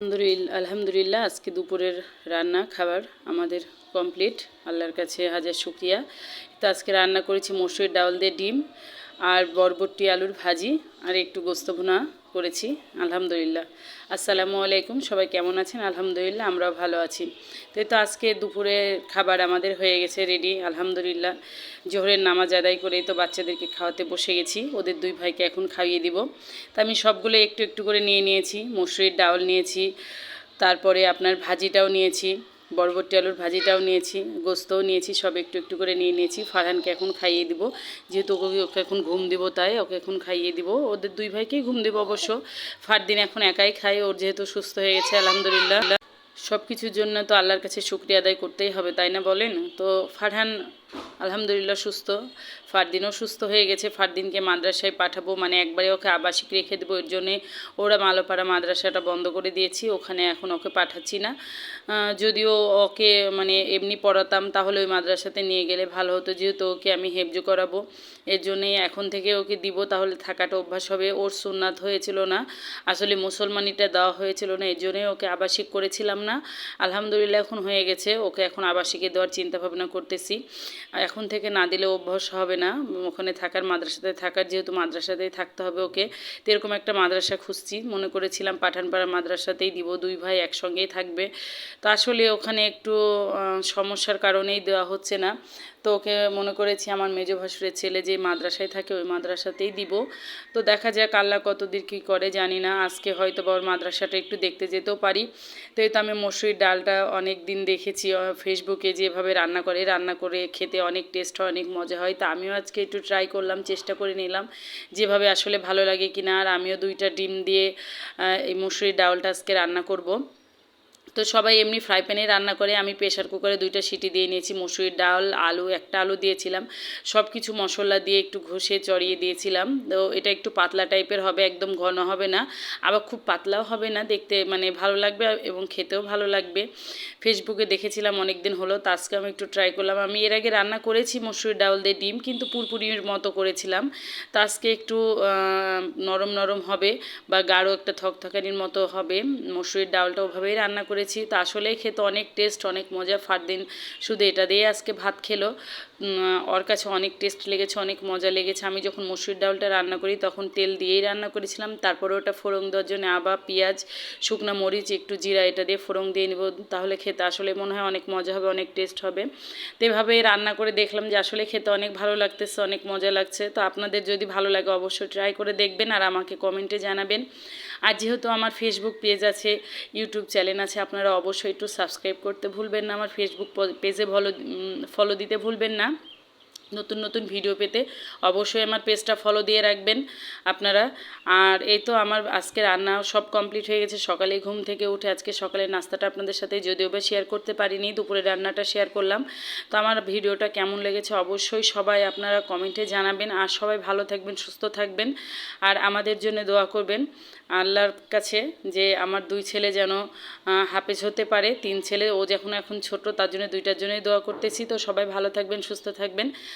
আলহামদুলিল্লাহ আজকে দুপুরের রান্না, খাবার আমাদের কমপ্লিট আল্লাহর কাছে হাজার শুক্রিয়া। তো আজকে রান্না করেছি মসুর ডাল দিয়ে ডিম আর বরবটি আলুর ভাজি আর একটু গোস্ত ভুনা। করেছি, আলহামদুলিল্লাহ। আসসালামু আলাইকুম, সবাই কেমন আছেন? আলহামদুলিল্লাহ, আমরাও ভালো আছি। তো তো আজকে দুপুরে খাবার আমাদের হয়ে গেছে রেডি, আলহামদুলিল্লাহ। জোহরের নামাজ আদায় করেই তো বাচ্চাদেরকে খাওয়াতে বসে গেছি, ওদের দুই ভাইকে এখন খাইয়ে দিব। তা আমি সবগুলো একটু একটু করে নিয়ে নিয়েছি, মসুরির ডাউল নিয়েছি, তারপরে আপনার ভাজিটাও নিয়েছি। বরবটি আলুর ভাজিটাও নিয়েছি, গোস্তও নিয়েছি, সব একটু একটু করে নিয়ে নিয়েছি। ফারহানকে এখন খাইয়ে দিব, যেহেতু ওকে ওকে এখন ঘুম দিব, তাই ওকে এখন খাইয়ে দিব। ওদের দুই ভাইকেই ঘুম দেবো অবশ্য। ফারদিন এখন একাই খাই ওর যেহেতু সুস্থ হয়ে গেছে, আলহামদুলিল্লাহ। সব কিছুর জন্য তো আল্লাহর কাছে শুক্রিয়া আদায় করতেই হবে, তাই না বলেন? তো ফারহান, আলহামদুলিল্লাহ সুস্থ। ফারদিনও সুস্থ হয়ে গেছে। ফারদিনকে মাদ্রাসায় পাঠাবো মানে একবারে ওকে আবাসিক রেখে দেবো, এর জন্যে ওরা মালোপাড়া মাদ্রাসাটা বন্ধ করে দিয়েছি, ওখানে এখন ওকে পাঠাচ্ছি না। যদিও ওকে মানে এমনি পড়াতাম, তাহলে ওই মাদ্রাসাতে নিয়ে গেলে ভালো হতো, যেহেতু ওকে আমি হেফজু করাবো। এর জন্যে এখন থেকে ওকে দিব, তাহলে থাকাটা অভ্যাস হবে। ওর সুন্নাত হয়েছিল না, আসলে মুসলমানিটা দেওয়া হয়েছিল না, এর জন্যই ওকে আবাসিক করেছিলাম না। আলহামদুলিল্লাহ, এখন হয়ে গেছে। ওকে এখন আবাসিকে দেওয়ার চিন্তা ভাবনা করতেছি এখন থেকে না দিলে অভ্যাস হবে না। ওখানে থাকার, মাদ্রাসাতে থাকার, যেহেতু মাদ্রাসাতেই থাকতে হবে ওকে, তো এরকম একটা মাদ্রাসা খুঁজছি। মনে করেছিলাম পাঠানপাড়া মাদ্রাসাতেই দিব। দুই ভাই একসঙ্গেই থাকবে। তা আসলে ওখানে একটু সমস্যার কারণেই দেওয়া হচ্ছে না। তো ওকে মনে করেছি আমার মেজো ভাসুরের ছেলে যে মাদ্রাসায় থাকে ওই মাদ্রাসাতেই দিব। তো দেখা যাক আল্লাহ কতদিন কী করে, জানি না। আজকে হয়তো বা ওর মাদ্রাসাটা একটু দেখতে যেতেও পারি। তো এই তো আমি মসুরির ডালটা অনেক দিন দেখেছি ফেসবুকে যেভাবে রান্না করে রান্না করে খেতে অনেক টেস্ট হয়, অনেক মজা হয়। তা আমিও আজকে একটু ট্রাই করলাম, চেষ্টা করে নিলাম যেভাবে আসলে ভালো লাগে কিনা। আর আমিও দুইটা ডিম দিয়ে এই মসুরির ডালটা আজকে রান্না করব। তো সবাই এমনি ফ্রাই প্যানে রান্না করে, আমি প্রেশার কুকারে দুইটা সিটি দিয়ে নিয়েছি, মসুরির ডাল, আলু, একটা আলু দিয়েছিলাম। সব কিছু মশলা দিয়ে একটু ঘষে চড়িয়ে দিয়েছিলাম। তো এটা একটু পাতলা টাইপের হবে, একদম ঘন হবে না। আবার খুব পাতলাও হবে না, দেখতে মানে ভালো লাগবে এবং খেতেও ভালো লাগবে। ফেসবুকে দেখেছিলাম অনেক দিন হলো, তো আজকে আমি একটু ট্রাই করলাম। আমি এর আগে রান্না করেছি মসুরির ডাল দিয়ে ডিম, কিন্তু পুরপুরির মতো করেছিলাম। তো আজকে একটু নরম নরম হবে বা গাঢ় একটা থকথকানির মতো হবে। মসুরির ডালটা ওভাবেই রান্না করেছি। করেছি। তো আসলেই খেতে অনেক টেস্ট অনেক মজা। ফারদিন শুধু এটা দিয়ে আজকে ভাত খেলো। ওর কাছে অনেক টেস্ট লেগেছে, অনেক মজা লেগেছে। আমি যখন মসুর ডালটা রান্না করি তখন তেল দিয়েই রান্না করেছিলাম। তারপরে ওটা ফোড়ং দেওয়ার জন্য আবার পেঁয়াজ, শুকনো মরিচ, একটু জিরা এটা দিয়ে ফোড়ং দিয়ে নেব। তাহলে খেতে আসলে মনে হয় অনেক মজা হবে, অনেক টেস্ট হবে। তো এভাবে রান্না করে দেখলাম যে আসলে খেতে অনেক ভালো লাগতেছে, অনেক মজা লাগছে। তো আপনাদের যদি ভালো লাগে অবশ্যই ট্রাই করে দেখবেন আর আমাকে কমেন্টে জানাবেন। আর যেহেতু আমার ফেসবুক পেজ আছে ইউটিউব চ্যানেল আছে, আপনারা অবশ্যই একটু সাবস্ক্রাইব করতে ভুলবেন না। আমার ফেসবুক পেজে ফলো ফলো দিতে ভুলবেন না। নতুন নতুন ভিডিও পেতে, অবশ্যই আমার পেজটা ফলো দিয়ে রাখবেন আপনারা। আর এই তো আমার আজকে রান্না সব কমপ্লিট হয়ে গেছে সকালে ঘুম থেকে উঠে আজকে সকালের নাস্তাটা আপনাদের সাথে যদিও বা শেয়ার করতে পারিনি, দুপুরে রান্নাটা শেয়ার করলাম। তো আমার ভিডিওটা কেমন লেগেছে অবশ্যই সবাই আপনারা কমেন্টে জানাবেন। আর সবাই ভালো থাকবেন, সুস্থ থাকবেন। আর আমাদের জন্য দোয়া করবেন আল্লাহর কাছে যে আমার দুই ছেলে যেন হাফেজ হতে পারে। তিন ছেলে, ও যখন এখন ছোট, তার জন্য দুইটার জন্যই দোয়া করতেছি। তো সবাই ভালো থাকবেন, সুস্থ থাকবেন।